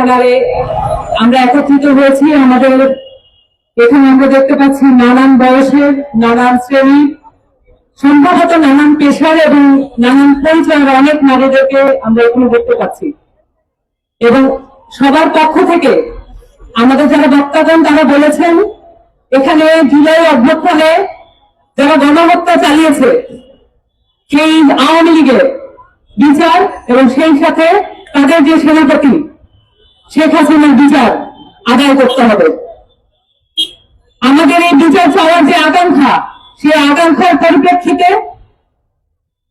কালারে আমরা একত্রিত হয়েছি। আমাদের এখানে আমরা দেখতে পাচ্ছি নানান বয়সের, নানান শ্রেণি, সম্ভবত নানান পেশার এবং নানান পরিচয়ের অনেক নারীদেরকে আমরা এখানে দেখতে পাচ্ছি। এবং সবার পক্ষ থেকে আমাদের যারা বক্তাগণ, তারা বলেছেন, এখানে জুলাই অভ্যুত্থানে যারা গণহত্যা চালিয়েছে, সেই আওয়ামী লীগের বিচার এবং সেই সাথে তাদের যে সেনাপতি শেখ হাসিনার বিচার আদায় করতে হবে। আমাদের এই বিচার চাওয়ার যে আকাঙ্ক্ষা, সেই আকাঙ্ক্ষার পরিপ্রেক্ষিতে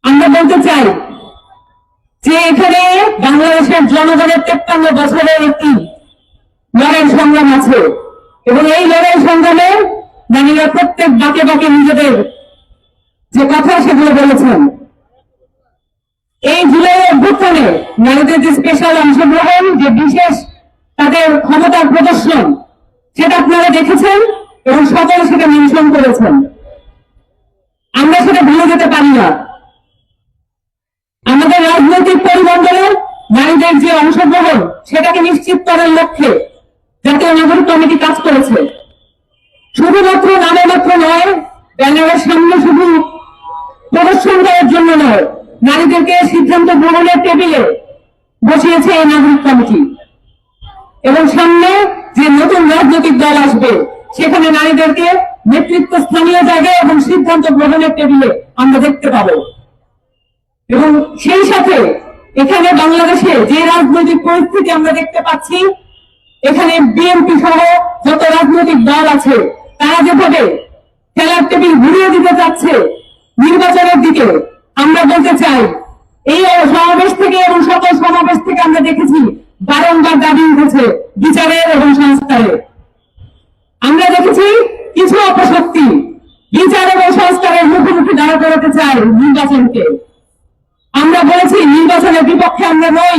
আমরা বলতে চাই যে এখানে বাংলাদেশের জনগণের তেপ্পান্ন বছরের একটি লড়াই সংগ্রাম আছে এবং এই লড়াই সংগ্রামে নারীরা প্রত্যেক বাকে বাকে নিজেদের যে কথা সেগুলো বলেছেন। এই জুলাই অভ্যুত্থানে নারীদের যে স্পেশাল অংশগ্রহণ, যে বিশেষ তাদের ক্ষমতার প্রদর্শন, সেটা আপনারা দেখেছেন এবং সকলে সেটা মেনশন করেছেন। আমরা সেটা ভুলে যেতে পারি না। আমাদের রাজনৈতিক পরিমণ্ডলে নারীদের যে অংশগ্রহণ, সেটাকে নিশ্চিত করার লক্ষ্যে জাতীয় নাগরিক কমিটি কাজ করেছে। শুধুমাত্র নামে মাত্র নয়, ব্যানারের সামনে শুধু প্রদর্শন করার জন্য নয়, নারীদেরকে সিদ্ধান্ত গ্রহণের টেবিলে বসিয়েছে এই নাগরিক কমিটি। এবং সামনে যে নতুন রাজনৈতিক দল আসবে, সেখানে নারীদেরকে নেতৃত্ব স্থানীয় জায়গায় এবং সিদ্ধান্ত গ্রহণের টেবিলে আমরা দেখতে পাবো। এবং সেই সাথে এখানে বাংলাদেশে যে রাজনৈতিক পরিস্থিতি আমরা দেখতে পাচ্ছি, এখানে বিএনপি সহ যত রাজনৈতিক দল আছে, তারা যেভাবে খেলার টেবিল ঘুরিয়ে দিতে চাচ্ছে নির্বাচনের দিকে, আমরা বলতে চাই, এই সমাবেশ থেকে এবং সকল সমাবেশ থেকে আমরা দেখেছি বারংবার দাবি উঠেছে বিচারের এবং সংস্কারের। আমরা দেখেছি কিছু অপশক্তি বিচার এবং সংস্কারের মুখোমুখি দাঁড়া করাতে চায় নির্বাচনকে। আমরা বলেছি নির্বাচনের বিপক্ষে আমরা নই।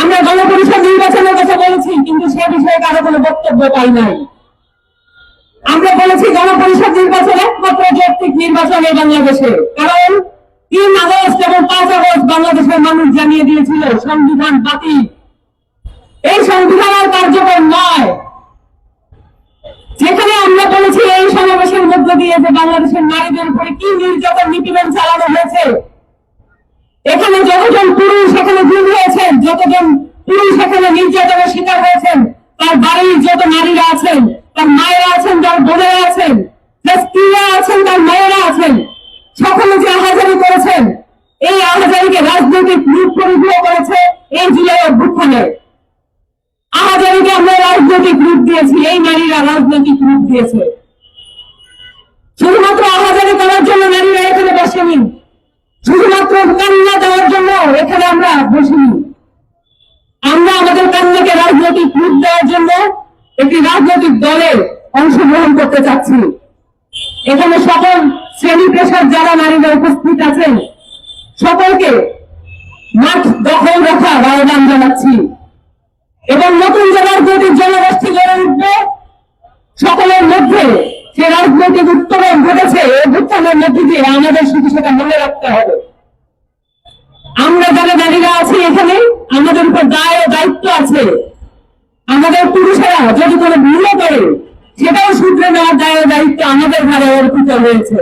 আমরা গণপরিষদ নির্বাচনের কথা বলেছি, কিন্তু সে বিষয়ে কারও কোনো বক্তব্য পাই নাই। আমরা বলেছি গণপরিষদ নির্বাচন একমাত্র যৌক্তিক নির্বাচন এই বাংলাদেশে। কারণ তিন আগস্ট এবং পাঁচ আগস্ট বাংলাদেশের মানুষ জানিয়ে দিয়েছিল, সংবিধান বাতিল। এই সংবিধান আর কার্যকর নয়। যেখানে আমরা বলেছি এই সমাবেশের মধ্য দিয়ে যে বাংলাদেশের নারীদের উপরে কি নির্যাতন নিপীড়ন চালানো হয়েছে, এখানে যতজন পুরুষ এখানে ভুল হয়েছেন, যতজন পুরুষ এখানে নির্যাতনের শিকার হয়েছেন, তার বাড়ির যত নারীরা আছেন তার মায়েরা আছেন তার বোনেরা আছেন তার স্ত্রীরা আছেন তার মায়েরা আছেন সকলে যে আহাজারি করেছেন এই আহাজারিকে রাজনৈতিক রূপ পরিগ্রহ করেছে এই জুলাই অভ্যুত্থানে। আহাজারিকে আমরা রাজনৈতিক রূপ দিয়েছি, এই নারীরা রাজনৈতিক রূপ দিয়েছে। শুধুমাত্র আহাজারি করার জন্য নারীরা এখানে বসেনি। শুধুমাত্র কান্না দেওয়ার জন্য এখানে আমরা বসিনি। আমরা আমাদের কান্নাকে রাজনৈতিক রূপ দেওয়ার জন্য একটি রাজনৈতিক দলে অংশগ্রহণ করতে চাচ্ছি। এখানে সকল শ্রেণি পেশার যারা নারীরা উপস্থিত আছেন, সকলকে মাঠ দখল রাখার আহ্বান জানাচ্ছি। এবং নতুন যে রাজনৈতিক জনগোষ্ঠী গড়ে উঠবে, সকলের মধ্যে যে রাজনৈতিক উত্তরণ ঘটেছে এই উত্থানের মধ্যে দিয়ে আমাদের শুধু সেটা মনে রাখতে হবে। আমরা যারা নারীরা আছি এখানে, আমাদের উপর দায় ও দায়িত্ব আছে। আমাদের পুরুষেরা যদি কোনো ভুল করে, সেটাও সূত্রে নেওয়ার দায় ও দায়িত্ব আমাদের ঘরে অর্পিত হয়েছে।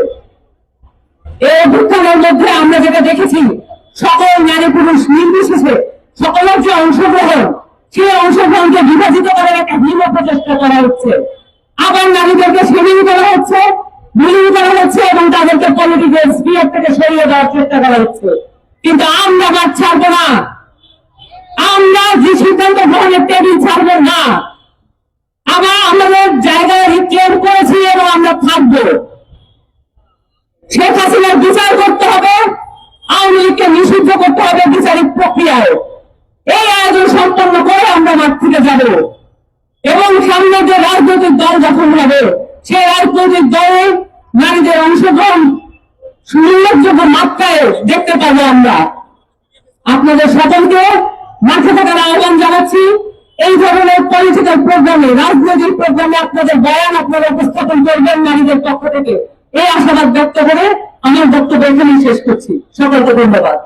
এই অভ্যুত্থানের মধ্যে আমরা যেটা দেখেছি সকল নারী পুরুষ নির্বিশেষে সকলের যে অংশগ্রহণ সেই অংশগ্রহণকে বিভাজিত করার একটা হীন প্রচেষ্টা করা হচ্ছে। আবার নারীদেরকে শ্রেণি করা হচ্ছে, বিলীন করা হচ্ছে এবং তাদেরকে পলিটিক্যাল স্পিয়ার থেকে সরিয়ে দেওয়ার চেষ্টা করা হচ্ছে। কিন্তু আমরা মাঠ ছাড়বো না। আমরা যে সিদ্ধান্ত গ্রহণের টেবিল ছাড়বো না। আবার আমাদের জায়গায় রিক্লেম করেছি এবং আমরা থাকব। শেখ হাসিনার বিচার করতে হবে। আওয়ামী নিষিদ্ধ করতে হবে বিচারিক প্রক্রিয়ায়। এই আয়োজন সম্পন্ন করে আমরা মাঠ থেকে যাব। এবং সামনে যে রাজনৈতিক দল গঠন হবে, সেই রাজনৈতিক দলে নারীদের অংশগ্রহণ উল্লেখযোগ্য মাত্রায় দেখতে পাবো আমরা। আপনাদের সকলকে মাঠে থাকার আহ্বান জানাচ্ছি। এই ধরনের পলিটিক্যাল প্রোগ্রামে রাজনৈতিক প্রোগ্রামে আপনাদের বয়ান আপনারা উপস্থাপন করবেন নারীদের পক্ষ থেকে। এই আশাবাদ ব্যক্ত করে আমার বক্তব্য এখানেই শেষ করছি। সকলকে ধন্যবাদ।